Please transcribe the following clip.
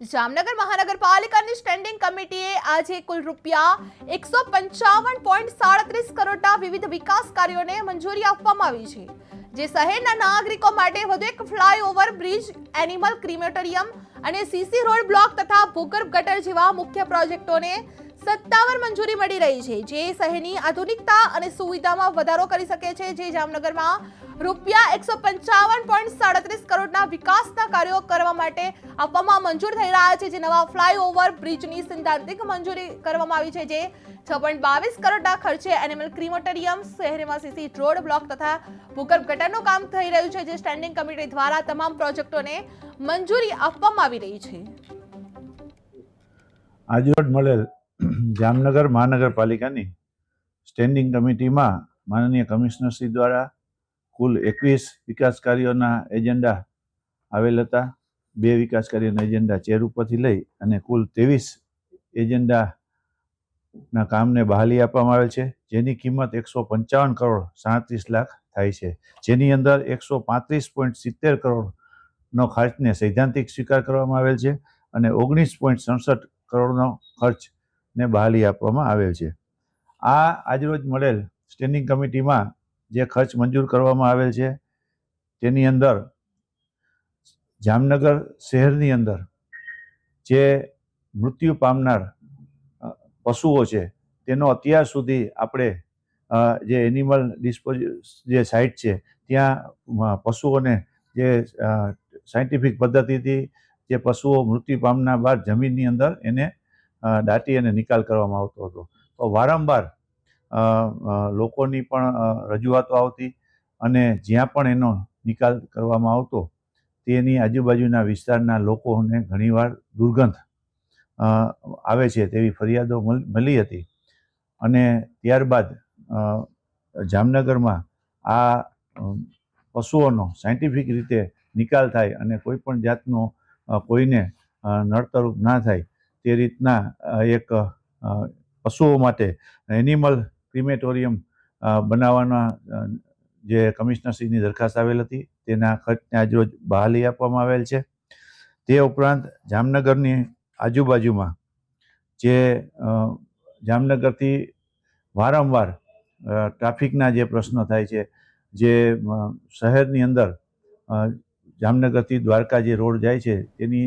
જામનગર મહાનગરપાલિકાની સ્ટેન્ડિંગ કમિટીએ આજે કુલ રૂપિયા એકસો પંચાવન પોઈન્ટ સાડત્રીસ કરોડના વિવિધ વિકાસ કાર્યોને મંજૂરી આપવામાં આવી છે, જે શહેરના નાગરિકો માટે વધુ એક ફ્લાયઓવર બ્રિજ એનિમલ ક્રિમેટોરિયમ અને સીસી રોડ બ્લોક તથા ભૂગર્ભ ગટર જેવા મુખ્ય પ્રોજેક્ટોને સત્તાવાર મંજૂરી મળી રહી છે. જે શહેરની આધુનિકતા અને સુવિધામાં વધારો કરી શકે છે. જે જામનગરમાં રૂપિયા એકસો પંચાવન પોઈન્ટ સાડત્રીસ કરોડના વિકાસના કાર્યો કરવા માટે આપવામાં મંજૂર થઈ રહ્યા છે. જે નવા ફ્લાયઓવર બ્રિજની સૈદ્ધાંતિક મંજૂરી કરવામાં આવી છે. જે છ પોઈન્ટ બાવીસ કરોડના ખર્ચે એનિમલ ક્રિમોટોરિયમ શહેરમાં સીસી રોડ બ્લોક તથા ભૂગર્ભ ગટરનું કામ થઈ રહ્યું છે. જે સ્ટેન્ડિંગ કમિટી દ્વારા તમામ પ્રોજેક્ટોને મંજૂરી આપવામાં આવી રહી છે. આજરોજ મળેલ જામનગર મહાનગરપાલિકાની સ્ટેન્ડિંગ કમિટીમાં માનનીય કમિશનરશ્રી દ્વારા કુલ એકવીસ વિકાસ કાર્યોના એજન્ડા આવેલ હતા. બે વિકાસ કાર્યોના એજન્ડા ચેર ઉપરથી લઈ અને કુલ ત્રેવીસ એજન્ડાના કામને બહાલી આપવામાં આવેલ છે, જેની કિંમત એકસો પંચાવન કરોડ સાડત્રીસ લાખ થાય છે, જેની અંદર એકસો પાંત્રીસ પોઈન્ટ સિત્તેર કરોડનો ખર્ચને સૈદ્ધાંતિક સ્વીકાર કરવામાં આવેલ છે અને ઓગણીસ પોઈન્ટ સડસઠ કરોડનો ખર્ચને બહાલી આપવામાં આવે છે. આ આજરોજ મળેલ સ્ટેન્ડિંગ કમિટીમાં જે ખર્ચ મંજૂર કરવામાં આવેલ છે, તેની અંદર જામનગર શહેરની અંદર જે મૃત્યુ પામનાર પશુઓ છે, તેનો અત્યાર સુધી આપણે જે એનિમલ ડિસ્પોઝ જે સાઇટ છે, ત્યાં પશુઓને જે સાયન્ટિફિક પદ્ધતિથી જે પશુઓ મૃત્યુ પામના બાદ જમીનની અંદર એને દાટી અને નિકાલ કરવામાં આવતો હતો. તો વારંવાર લોકોની પણ રજૂઆતો આવતી અને જ્યાં પણ એનો નિકાલ કરવામાં આવતો, તેની આજુબાજુના વિસ્તારના લોકોને ઘણીવાર દુર્ગંધ આવે છે તેવી ફરિયાદો મળી હતી. અને ત્યારબાદ જામનગરમાં આ પશુઓનો સાયન્ટિફિક રીતે નિકાલ થાય અને કોઈ પણ જાતનો કોઈને નડતરૂપ ના થાય તે રીતના એક પશુઓ માટે એનિમલ ક્રિમેટોરિયમ બનાવવાના જે કમિશનરશ્રીની દરખાસ્ત આવેલ હતી, તેના ખર્ચને આજરોજ બહાલી આપવામાં આવેલ છે. તે ઉપરાંત જામનગરની આજુબાજુમાં જે જામનગરથી વારંવાર ટ્રાફિકના જે પ્રશ્નો થાય છે, જે શહેરની અંદર જામનગરથી દ્વારકા જે રોડ જાય છે, તેની